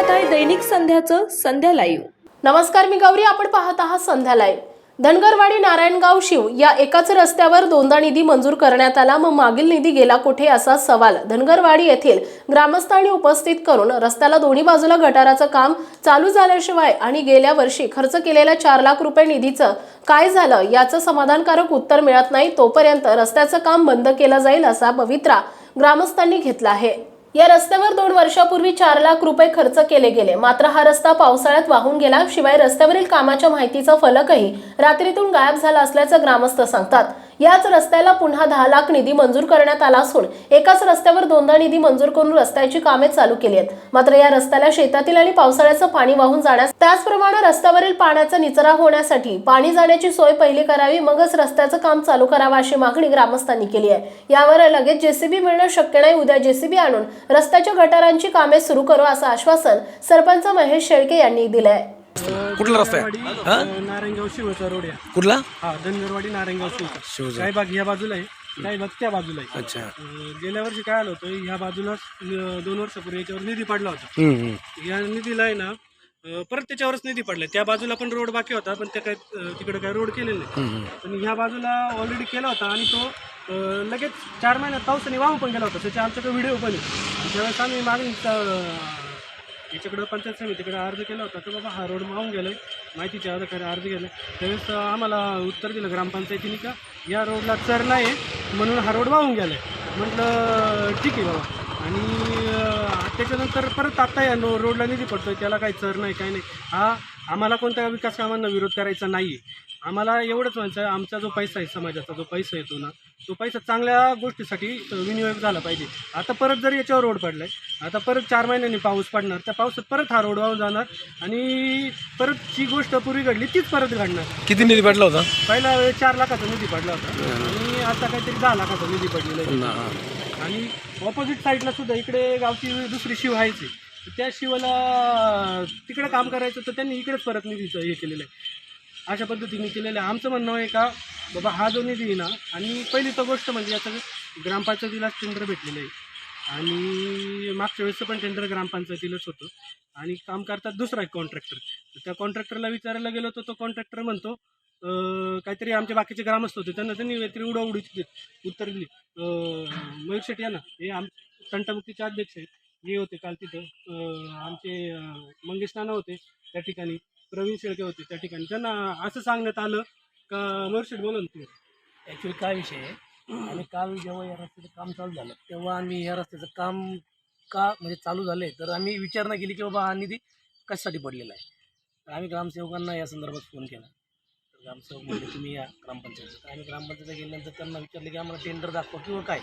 पाहत आहे दैनिक संध्याचं संध्या लाईव्ह नमस्कार मी गौरी. आपण पाहत आहात संध्या लाईव्ह धनगरवाडी नारायणगाव शिव या एकाच रस्त्यावर दोनदा निधी मंजूर करण्यात आला. मग मागील निधी गेला कुठे असा सवाल धनगरवाडी येथील ग्रामस्थांनी उपस्थित करून रस्त्याला दोन्ही बाजूला गटाराचं काम चालू झाल्याशिवाय आणि गेल्या वर्षी खर्च केलेल्या चार लाख रुपये निधीचं काय झालं याचं समाधानकारक उत्तर मिळत नाही. तोपर्यंत रस्त्याचं काम बंद केलं जाईल असा पवित्रा ग्रामस्थांनी घेतला आहे. या रस्त्यावर दोन वर्षापूर्वी चार लाख रुपये खर्च केले गेले. मात्र हा रस्ता पावसाळ्यात वाहून गेला. शिवाय रस्त्यावरील कामाच्या माहितीचा फलकही रात्रीतून गायब झाला असल्याचं ग्रामस्थ सांगतात. याच रस्त्याला पुन्हा दहा लाख निधी मंजूर करण्यात आला असून एकाच रस्त्यावर दोनदा निधी मंजूर करून रस्त्याची कामे चालू केली आहेत. मात्र या रस्त्याला शेतातील आणि पावसाळ्याचं पाणी वाहून जाण्यास त्याचप्रमाणे रस्त्यावरील पाण्याचा निचरा होण्यासाठी पाणी जाण्याची सोय पहिली करावी मगच रस्त्याचं काम चालू करावं अशी मागणी ग्रामस्थांनी केली आहे. यावर लगेच जेसीबी मिळणं शक्य नाही उद्या जेसीबी आणून रस्त्याच्या गटारांची कामे सुरू करू असं आश्वासन सरपंच महेश शेळके यांनी दिलं आहे कुठला रस्ता आहे? हा? नारायणगाव शिवचा रोड आहे. कुठला? हा धनगरवाडी नारायणगाव शिवचा शिवचा. काही भाग ह्या बाजूला आहे काही भाग त्या बाजूला आहे. अच्छा. अ, गेल्या वर्षी काय आलं होतं ह्या बाजूला अ, दोन वर्षापूर्वी याच्यावर निधी पडला होता. हम्म, हम्म. या निधीला आहे ना अ, परत त्याच्यावरच निधी पडलाय त्या बाजूला पण रोड बाकी होता पण त्या काय तिकडे काय रोड केलेला नाही. हम्म, पण ह्या बाजूला ऑलरेडी केला होता आणि तो अ, लगेच चार महिन्यात पावसाने वाहून पण गेला होता. त्याच्या आमच्याकडे व्हिडिओ पण आहे. आणि त्यावेळेस आम्ही मागणी याच्याकडं पंचायत समितीकडे अर्ज केला होता तर बाबा हा रोड वाहून गेलं माहितीच्या अधिकारी अर्ज केला. त्यावेळेस आम्हाला उत्तर दिलं ग्रामपंचायतीने का या रोडला चर नाही म्हणून हा रोड वाहून गेलं म्हटलं ठीक आहे बाबा. आणि त्याच्यानंतर परत आता या रोडला निधी पडतो त्याला काही चर नाही काही नाही. हा आम्हाला कोणत्या विकास कामांना विरोध करायचा नाही आम्हाला एवढंच म्हणायचं आहे, आमचा जो पैसा आहे समाजाचा जो पैसा येतो ना तो पैसा चांगल्या गोष्टीसाठी विनियोग झाला पाहिजे. आता परत जर याच्यावर रोड पडलाय आता परत चार महिन्यांनी पाऊस पडणार त्या पावसात परत हा रोड वाहून जाणार आणि परत जी गोष्ट पूर्वी घडली तीच परत घडणार. किती निधी पडला होता? पहिला वेळेस चार लाखाचा निधी पडला होता. आणि आता काहीतरी दहा लाखाचा निधी पडलेला आहे. आणि ऑपोजिट साईडला सुद्धा इकडे गावची दुसरी शिव आहे. तर त्या शिवाला तिकडे काम करायचं तर त्यांनी इकडेच परत निधीचं हे केलेलं आहे. अशा पद्धतीने केलेलं आहे. आमचं म्हणणं आहे का बाबा हा जो निधी ना आणि पहिली तर गोष्ट म्हणजे याचं ग्रामपंचायतीलाच टेंडर भेटलेलं आहे. आणि मागच्या वेळेसचं पण टेंडर ग्रामपंचायतीलाच होतं. आणि काम करतात दुसरा एक कॉन्ट्रॅक्टर त्या कॉन्ट्रॅक्टरला विचारायला गेलो तर तो कॉन्ट्रॅक्टर म्हणतो काहीतरी आमचे बाकीचे ग्रामस्थ होते त्यांना त्यांनी काहीतरी उडवडीची उत्तर दिली. मयूर शेट्टी या ना हे आम तंटामुक्तीचे अध्यक्ष आहेत. हे होते काल तिथं. आमचे मंगेश नाना होते त्या ठिकाणी. प्रवीण शेळके होते त्या ठिकाणी. त्यांना असं सांगण्यात आलं का मयूर बोला ना तू ॲक्च्युली काय विषय आहे? आम्ही काल जेव्हा या रस्त्याचं काम चालू झालं तेव्हा आम्ही या रस्त्याचं काम का म्हणजे चालू झालं आहे तर आम्ही विचारणा केली की बाबा हा निधी कशासाठी पडलेला आहे? तर आम्ही ग्रामसेवकांना या संदर्भात फोन केला. तर ग्रामसेवक म्हणले तुम्ही या ग्रामपंचायत आम्ही ग्रामपंचायत गेल्यानंतर त्यांना विचारलं की आम्हाला टेंडर दाखवा किंवा काय?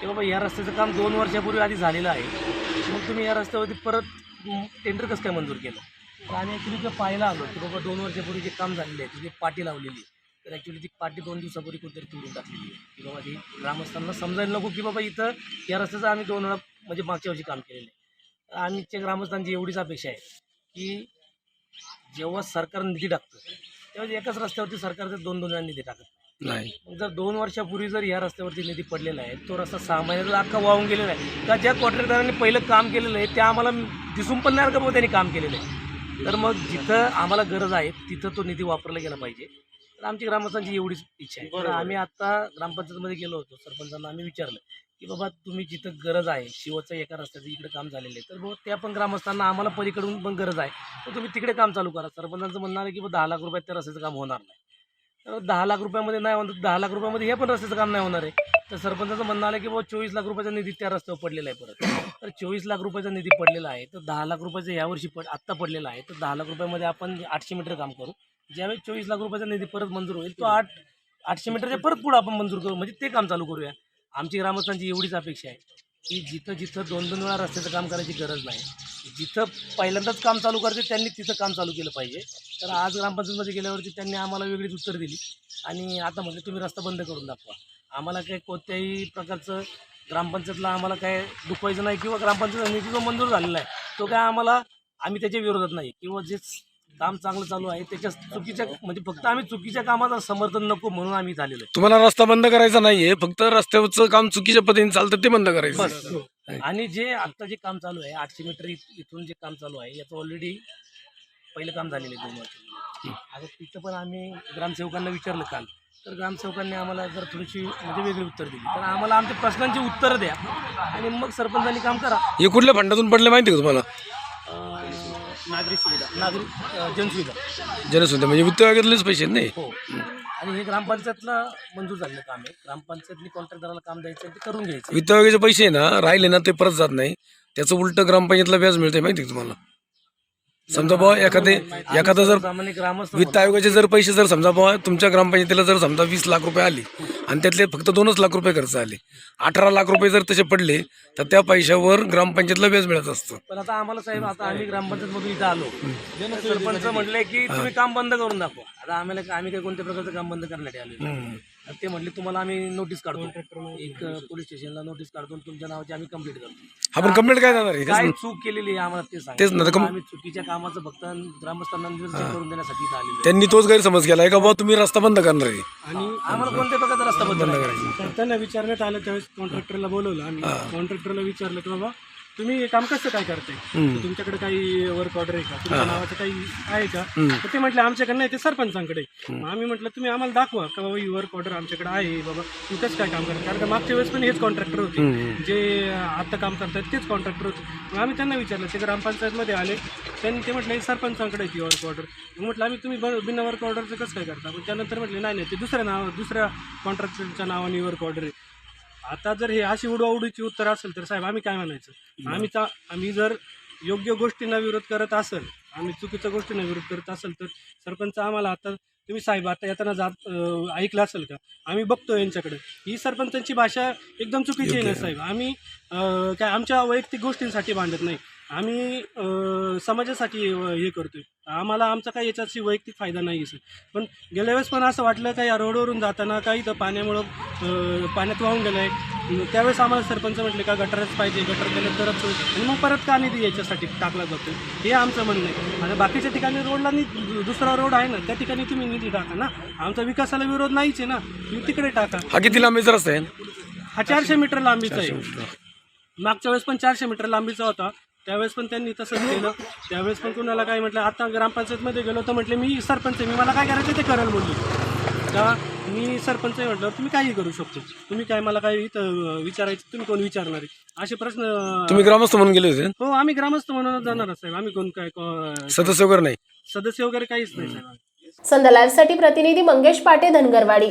की बाबा या रस्त्याचं काम दोन वर्षापूर्वी आधी झालेलं आहे. मग तुम्ही या रस्त्यावरती परत टेंडर कसं काय मंजूर केलं? तर आम्ही ॲक्च्युली ते पाहायला आलो की बाबा दोन वर्षापूर्वी जे काम झालेलं आहे तिथे पाटी लावलेली. तर ॲक्च्युली ती पाटी दोन दिवसापूर्वी कुठेतरी तोडून टाकलेली आहे की बाबा ती ग्रामस्थांना समजायला नको की बाबा इथं या रस्त्याचं आम्ही दोन वेळा म्हणजे मागच्या वर्षी काम केलेलं आहे तर आमच्या ग्रामस्थांची एवढीच अपेक्षा आहे की जेव्हा सरकार निधी टाकतं तेव्हा एकाच रस्त्यावरती सरकार जर दोन दोन वेळा निधी टाकत नाही. जर दोन वर्षापूर्वी जर या रस्त्यावरती निधी पडलेला आहे तो रस्ता सहा महिन्याचा अख्खा वाहून गेलेला आहे का ज्या कॉन्ट्रॅक्टरांनी पहिलं काम केलेलं आहे ते आम्हाला दिसून पण नाही का बाबा त्यांनी काम केलेलं आहे तर मग जिथं आम्हाला गरज आहे तिथं तो निधी वापरला गेला पाहिजे. तर आमची ग्रामस्थांची एवढीच इच्छा आहे. तर आम्ही आता ग्रामपंचायतमध्ये गेलो होतो सरपंचांना आम्ही विचारलं की बाबा तुम्ही जिथं गरज आहे शिवचं एका रस्त्याचं इकडे काम झालेलं आहे तर बाबा त्या पण ग्रामस्थांना आम्हाला पलीकडून पण गरज आहे. तर तुम्ही तिकडे काम चालू करा. सरपंचांचं म्हणणं आहे की बाबा दहा लाख रुपयात त्या रस्त्याचं काम होणार नाही. दहा लाख रुपयामध्ये नाही म्हणतात दहा लाख रुपयामध्ये हे पण रस्त्याचं काम नाही होणार आहे. तर सरपंचाचं म्हणणं आलं की बाबा चोवीस लाख रुपयाचा निधी त्या रस्त्यावर पडलेला आहे परत. तर चोवीस लाख रुपयाचा निधी पडलेला आहे. तर दहा लाख रुपयाचं यावर्षी पड आत्ता पडलेला आहे. तर दहा लाख रुपयामध्ये आपण आठशे मीटर काम करू. ज्यावेळी चोवीस लाख रुपयाचा निधी परत मंजूर होईल तो आठ आठशे मीटरच्या परत पुढं आपण मंजूर करू. म्हणजे ते काम चालू करूया. आमची ग्रामस्थांची एवढीच अपेक्षा आहे. की जिथं जिथं दोन दोन वेळा रस्त्याचं काम करायची गरज नाही. जिथं पहिल्यांदाच काम चालू करते त्यांनी तिथं काम चालू केलं पाहिजे. तर आज ग्रामपंचायतमध्ये गेल्यावरती त्यांनी आम्हाला वेगळीच उत्तर दिली. आणि आता म्हणजे तुम्ही रस्ता बंद करून दाखवा. आम्हाला काही कोणत्याही प्रकारचं ग्रामपंचायतला आम्हाला काय दुखवायचं नाही किंवा ग्रामपंचायत निधी जो मंजूर झालेला आहे तो काय आम्हाला आम्ही त्याच्या विरोधात नाही. किंवा जे काम चांगलं चालू आहे त्याच्या चुकीच्या म्हणजे फक्त आम्ही चुकीच्या कामाचं समर्थन नको म्हणून आम्ही झालेलो आहे. तुम्हाला रस्ता बंद करायचा नाहीये फक्त रस्त्यावरचं काम चुकीच्या पद्धतीने चालतं ते बंद करायचं. आणि जे आता जे काम चालू आहे आठशे मीटर इथून जे काम चालू आहे याचं ऑलरेडी पहिलं काम झालेलं आहे दोन वर्ष. आता तिथं पण आम्ही ग्रामसेवकांना विचारलं काल. तर ग्रामसेवकांनी आम्हाला जर थोडीशी म्हणजे वेगळी उत्तर दिली. तर आम्हाला आमच्या प्रश्नांची उत्तरं द्या आणि मग सरपंचांनी काम करा. हे कुठल्या फंडातून पडले माहिती का तुम्हाला? सुविधा नागरिक अं, जनसुविधा. जनसुद्धा म्हणजे वित्त वगैरेलेच पैसे आहेत नाही हो? आणि हे ग्रामपंचायतला मंजूर झालेलं काम आहे. ग्रामपंचायतनी कॉन्ट्रॅक्टदाराला काम द्यायचं आहे ते करून घ्यायचं. वित्त वगैरेचे पैसे आहे ना राहिले ना ते परत जात नाही. त्याचं उलट ग्रामपंचायतला व्याज मिळते माहिती का तुम्हाला? समजा बुवा एखादे एखादा जर ग्रामस्थ वित्त आयोगाचे जर पैसे जर समजा बुवा तुमच्या ग्रामपंचायतीला जर समजा वीस लाख रुपये आले आणि त्यातले फक्त दोनच लाख रुपये खर्च आले. अठरा लाख रुपये जर तसे पडले तर त्या पैशावर ग्रामपंचायतला व्याज मिळत असतं. पण आता आम्हाला साहेब आता आम्ही ग्रामपंचायत मधून इथं आलो. सरपंच म्हटले की तुम्ही काम बंद करून दाखवा. आता आम्हाला आम्ही काही कोणत्या प्रकारचं काम बंद करण्यासाठी आलो तर ते म्हटले तुम्हाला आम्ही नोटीस काढतो. एक पोलीस स्टेशनला नोटीस काढतो आणि तुमच्या नावाची आम्ही कंप्लीट करतो. आपण कंप्लेंट काय जाणार आहे? काय चूक केलेली आहे आम्हाला ते सांगा. तेच ना, तर कम- आम्ही चुकीच्या कामाचं फक्त ग्रामस्थांना निदर्शन करून देण्यासाठी इथं आलेलो आहे. त्यांनी तोच गैरसमज केलाय का बाबा तुम्ही रस्ता बंद करणार आहे. आणि आम्हाला कोणत्या प्रकारचा रस्ता बंद करायचा? तर त्यांना विचारण्यात आलं त्यावेळेस कॉन्ट्रॅक्टरला बोलवलं आम्ही. कॉन्ट्रॅक्टरला विचारलं की बाबा तुम्ही हे काम कसं काय करताय? तर तुमच्याकडे काही वर्क ऑर्डर आहे का? तुमच्या नावाचं काही आहे का? तर ते म्हटलं आमच्याकडे नाही ते सरपंचांकडे. आहे. मग आम्ही म्हटलं तुम्ही आम्हाला दाखवा का बाबा ही वर्क ऑर्डर आमच्याकडे आहे बाबा. तुम्ही कसं काय काम करता? कारण का मागच्या वेळेस पण हेच कॉन्ट्रॅक्टर होते. जे आता काम करतात तेच कॉन्ट्रॅक्टर होते. मग आम्ही त्यांना विचारलं ते ग्रामपंचायतमध्ये आले. त्यांनी ते म्हटलं हे सरपंचांकडे ती वर्क ऑर्डर मग म्हटलं आम्ही तुम्ही ब- बिना वर्क ऑर्डरचं कसं काय करता? पण त्यानंतर म्हटले नाही नाही ते दुसऱ्या नाव दुसऱ्या कॉन्ट्रॅक्टरच्या नावाने वर्क ऑर्डर आहे. आता जर हे अशी उडवाउडीची उत्तर असेल तर साहेब आम्ही काय म्हणायचं? आम्ही चा आम्ही जर योग्य गोष्टींना विरोध करत असेल आम्ही चुकीच्या गोष्टींना विरोध करत असेल तर सरपंच आम्हाला आता तुम्ही साहेब आता येताना जात अं, ऐकलं असेल का? आम्ही बघतो यांच्याकडे. ही सरपंचांची भाषा एकदम चुकीची आहे ना साहेब. आम्ही अं, काय आमच्या वैयक्तिक गोष्टींसाठी भांडत नाही. आम्ही अं, समाजासाठी हे करतोय. आम्हाला आमचा काही याच्याशी वैयक्तिक फायदा नाही आहे सर. पण गेल्या वेळेस पण असं वाटलं का या रोडवरून जाताना काही तर पाण्यामुळं पाण्यात वाहून गेलं आहे त्यावेळेस आम्हाला सरपंच म्हटले का गटरच पाहिजे गटर केलं तरच. आणि मग परत का निधी याच्यासाठी टाकला जातो? हे आमचं म्हणणं आहे. आणि बाकीच्या ठिकाणी रोडला नि दुसरा रोड आहे ना त्या ठिकाणी तुम्ही निधी टाका ना. आमचा विकासाला विरोध नाहीच आहे ना. तुम्ही तिकडे टाका. हा किती लांबीचा रस्ता आहे हा चारशे मीटर लांबीचा आहे. मागच्या वेळेस पण चारशे मीटर लांबीचा होता. त्यावेळेस पण त्यांनी तसंच केलं. त्यावेळेस पण कुणाला काय म्हटलं आता ग्रामपंचायतमध्ये गेलो तर म्हटले मी सरपंच आहे. मी मला काय करायचं ते करेल म्हणले. का मी सरपंच आहे म्हटल्यावर तुम्ही काही करू शकतो. तुम्ही काय मला काय इथं विचारायचं तुम्ही कोण विचारणार आहे? असे प्रश्न तुम्ही ग्रामस्थ म्हणून गेले होते? हो आम्ही ग्रामस्थ म्हणूनच जाणार साहेब आम्ही कोण काय सदस्य वगैरे नाही? सदस्य वगैरे काहीच नाही साहेब. संध्या लाईव्हसाठी प्रतिनिधी मंगेश पाटे धनगरवाडी.